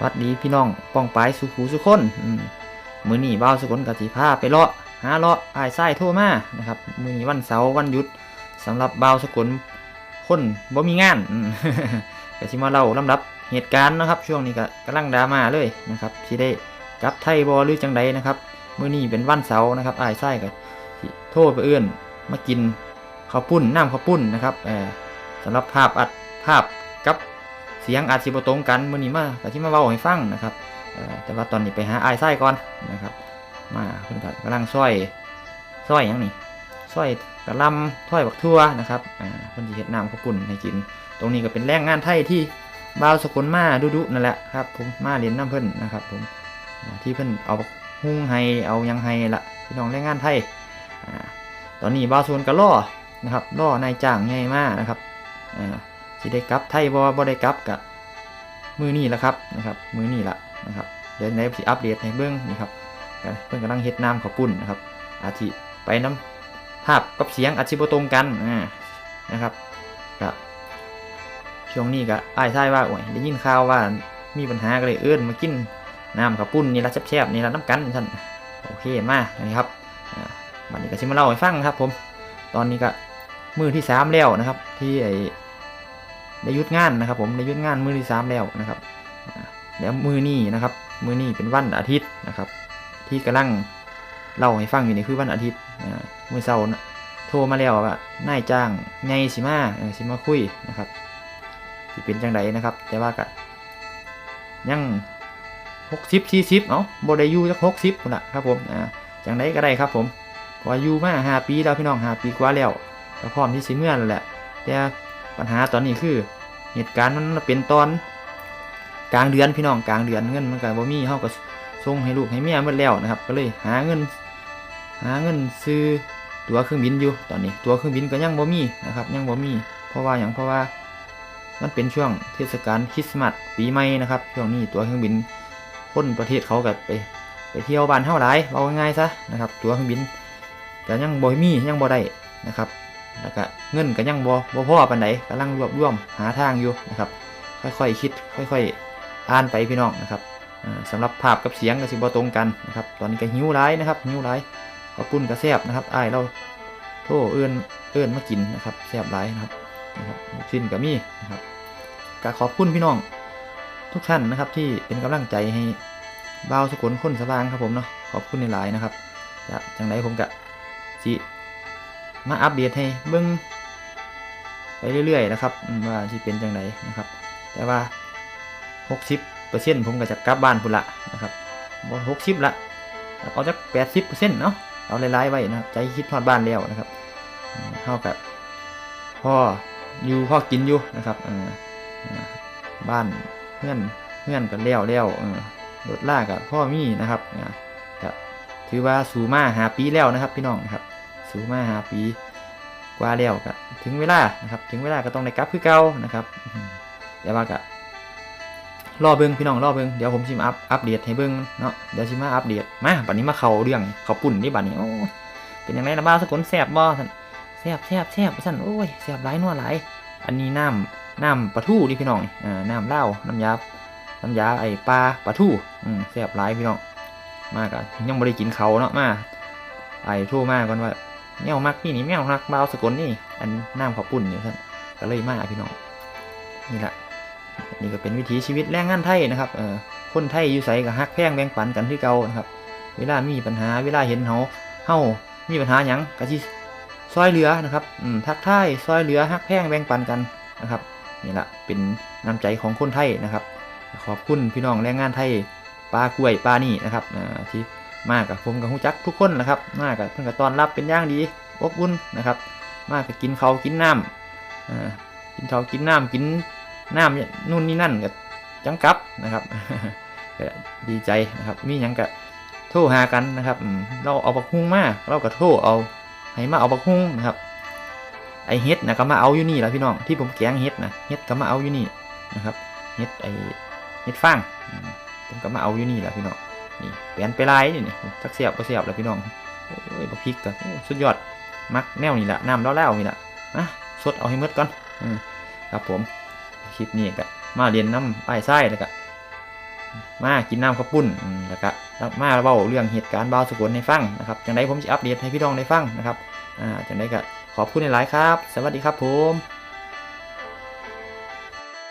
วัสดีพี่น้องป้องปายสุขูสุคนมือหนี้บ่าวสกลกติพาไปเลาะหาเลาะอายไส้โทรมานะครับ มือหนีวันเสาร์วันหยุดสำหรับบ่าวสกลคนบ่มีงานก็สิมาเล่าลำดับเหตุการณ์นะครับ ช่วงนี้ก็กำลังดราม่าเลยนะครับสิได้กลับไทยบ่หรือจังใดนะครับมื้อนี้เป็นวันเสาร์นะครับอายไส้ก็สิโทรไปเอื้อนมากินข้าวปุ้นน้ำข้าวปุ้นนะครับเออสำหรับภาพอัดภาพกับ เสียงอาจสิบ่ตรงกันมื้อนี้มาก็สิมาเว้าให้ฟังนะครับแต่ว่าตอนนี้ไปหาไอ้ไส้ก่อนนะครับมาเพิ่นก็กำลังซอยซอยหยังนี่ซอยกระล่ำซอยบักทั่วนะครับเพิ่นสิเฮ็ดน้ำข้าวปุ้นให้กิน ตรงนี้ก็เป็นแรงงานไทยที่บ่าวสกุลมาดุๆนั่นแหละครับผมมาเรียนน้ำเพิ่นนะครับผมที่เพิ่นเอาบักฮุ้งให้เอายังให้ละพี่น้องแรงงานไทยตอนนี้บ่าวสกลก็รอนะครับรอนายจ้างใหญ่มากนะครับอ่า สิได้กลับไทยบ่บ่ได้กลับกะมือนี่แหละครับนะครับ มือนี่ละนะครับเดี๋ยวในสิอัปเดตให้เบิ่งนี่ครับเพิ่อนกำลังเฮ็ดน้ำข้าวปุ้นนะครับ อาทิไปน้ำภาพกับเสียงอาจสิบตรงกันนะครับก็ช่วงนี้ก็อ้ายทายว่าโอ้ยได้ยินข่าวว่ามีปัญหาก็เลยเอิ้นมากินน้ำข้าวปุ้นนี่ละแซ่บๆนี่ละน้ำกันท่านโอเคมาอันนี้ครับอ่าบัดนี้ก็สิมาเล่าให้ฟังครับ ผม ตอนนี้ก็มือที่สามแล้วนะครับ ที่ไอ ได้ยุดงานนะครับ ผมได้ยุดงานมือที่สามแล้วนะครับแล้วมือนี้นะครับมือนี้เป็นวันอาทิตย์นะครับ ที่กำลังเล่าให้ฟังอยู่นี่คือวันอาทิตย์มือเสาร์โทรมาแล้วว่านายจ้างไงสิมาสิมาคุยนะครับสิเป็นจังไดนะครับ แต่ว่าก็ยังหกสิบสี่สิบเนาะบได้ยู่สักหกสิบคนละครับผมอ่าจังไดก็ได้ครับผมพราะว่าอยู่มาห้าปีแล้วพี่น้องห้าปีกว่าแล้วก็พร้อมที่สิเมื่อแล้วแหละแต่ ปัญหาตอนนี้คือเหตุการณ์มันเป็นตอนกลางเดือนพี่น้องกลางเดือนเงินมันก็บ่มีเฮาก็ส่งให้ลูกให้เมียหมดแล้วนะครับ ก็เลยหาเงิน หาเงินซื้อตั๋วเครื่องบินอยู่ตอนนี้ตั๋วเครื่องบินก็ยังบ่มีนะครับยังบ่มีเพราะว่าหยังเพราะว่ามันเป็นช่วงเทศกาลคริสต์มาสปีใหม่นะครับช่วงนี้ตั๋วเครื่องบินคนประเทศเขาก็ไปไปเที่ยวบ้านเฮาหลายเอาง่ายๆซะนะครับตั๋วเครื่องบินก็ยังบ่มียังบ่ได้นะครับ แล้วก็เงินก็ยังบ่บ่พอปานใดกำลังรวบรวมหาทางอยู่นะครับ ค่อยๆคิด ค่อยๆอ่านไปพี่น้องนะครับอ่าสำหรับภาพกับเสียงก็สิบ่ตรงกันนะครับ ตอนนี้ก็หิวหลายนะครับหิวหลายขอบคุณกระแซบนะครับไอ้เราโทรเอื้อนเอื้อนมากินนะครับแซบหลายนะครับนะครับชิ้นก็มีนะครับก็ขอบคุณพี่น้องทุกท่านนะครับที่เป็นกำลังใจให้บ่าวสกุลคนสว่างครับผมเนาะขอบคุณหลายนะครับจะจังไดผมก็สิ มาอัปเดตให้เบิ้งไปเรื่อยๆนะครับว่าที่เป็นจังไดนะครับ แต่ว่า 60%ผมก็จะกลับบ้านพุ่นละนะครับบ่60ละเอาจัก80%เซ็นเนาะเอาหลายๆไว้นะครับใจคิดทอดบ้านแล้วนะครับเท่ากับพ่ออยู่พ่อกินอยู่นะครับบ้านเพื่อนเพื่อนกันแล้วแล้วรถล่ากับพ่อมีนะครับก็ถือว่าสูมาหาปีแล้วนะครับ พี่น้องครับ สูมาหาปีกว่าแล้วก็ถึงเวลานะครับ ถึงเวลาก็ต้องได้กลับคือเก่านะครับอืมแต่ว่าก็รอเบิ้งพี่น้องรอเบิ้งเดี๋ยวผมสิมอัพอัปเดตให้เบิ้งเนาะเดี๋ยวสิมมาอัปเดตมาบัดนี้มาเข้าเรื่องเข้าปุ่นนี่บัดนี้โอ้เป็นยังไงนะบ้าสกุลแซบบ่ท่านแซบแซ่บแซ่บท่านโอ้ยแซบหลายนัวหลายอันนี้น้ำน้ำปลาทูนี่พี่น้องอ่าน้ำเหล้าน้ำยาน้ำยาไอปลาปลาทูอืมแซบหลายพี่น้องมากะยังไม่ได้กินเขาเนาะมาไอ้โทรมาก่อนว่า แมวมักนี่นี่แมวมักบาสกุลนี่ อันน้ำข้าวปุ่นนี่ท่านก็เลยมาพี่น้อง นี่แหละนี่ก็เป็นวิถีชีวิตแรงงานไทยนะครับเออคนไทยอยู่ใส่กับฮักแพงแบ่งปันกันที่เก่านะครับ เวลามีปัญหาเวลาเห็นเฮาเฮ้ามีปัญหาหยังก็สิซอยเหลือนะครับอืมทักทายซอยเหลือฮักแพงแบ่งปันกันนะครับนี่แหละเป็นน้ำใจของคนไทยนะครับ ขอบคุณพี่น้องแรงงานไทยปลากล้วยปลานี่นะครับอ่าที่ มากกับผมกับฮู้จักทุกคนนะครับ มากกับเพื่อนกับตอนรับเป็นอย่างดีอบอุ่นนะครับ มากกับกินเขากินน้ำอ่ากินเขากินน้ำกินน้ำเนี่ยนู่นนี่นั่นกับจังกับนะครับดีใจนะครับ มีหยังกับโทรหากันนะครับ เราเอาบักฮุ้งมาเราก็โทรเอาให้มาเอาบักฮุ้งนะครับ ไอเฮ็ดนะก็มาเอาอยู่นี่แหละพี่น้องที่ผมแกงเฮ็ดนะเฮ็ดก็มาเอาอยู่นี่นะครับเฮ็ดไอเฮ็ดฟางผมก็มาเอาอยู่นี่แหละพี่น้อง นี่เปลี่ยนไปลายนี่นี่จักเสียบก็เสียบแล้วพี่น้องโอ้ยบพริกกันสุดยอดมักแนวนี่แหละน้ำแล้วๆนี่แหละอะสดเอาให้หมดก่อนอืมครับผมคลิปนี้ก็มาเรียนน้ำป้ไส้แล้วก็มากินน้ำข้าวปุ้นอืมแล้วก็มาเว้าเรื่องเหตุการณ์บาวสกลให้ฟังนะครับจังไดผมจะอัปเดตให้พี่น้องได้ฟังนะครับอ่าจังไดก็ขอบคุณหลายครับ สวัสดีครับผม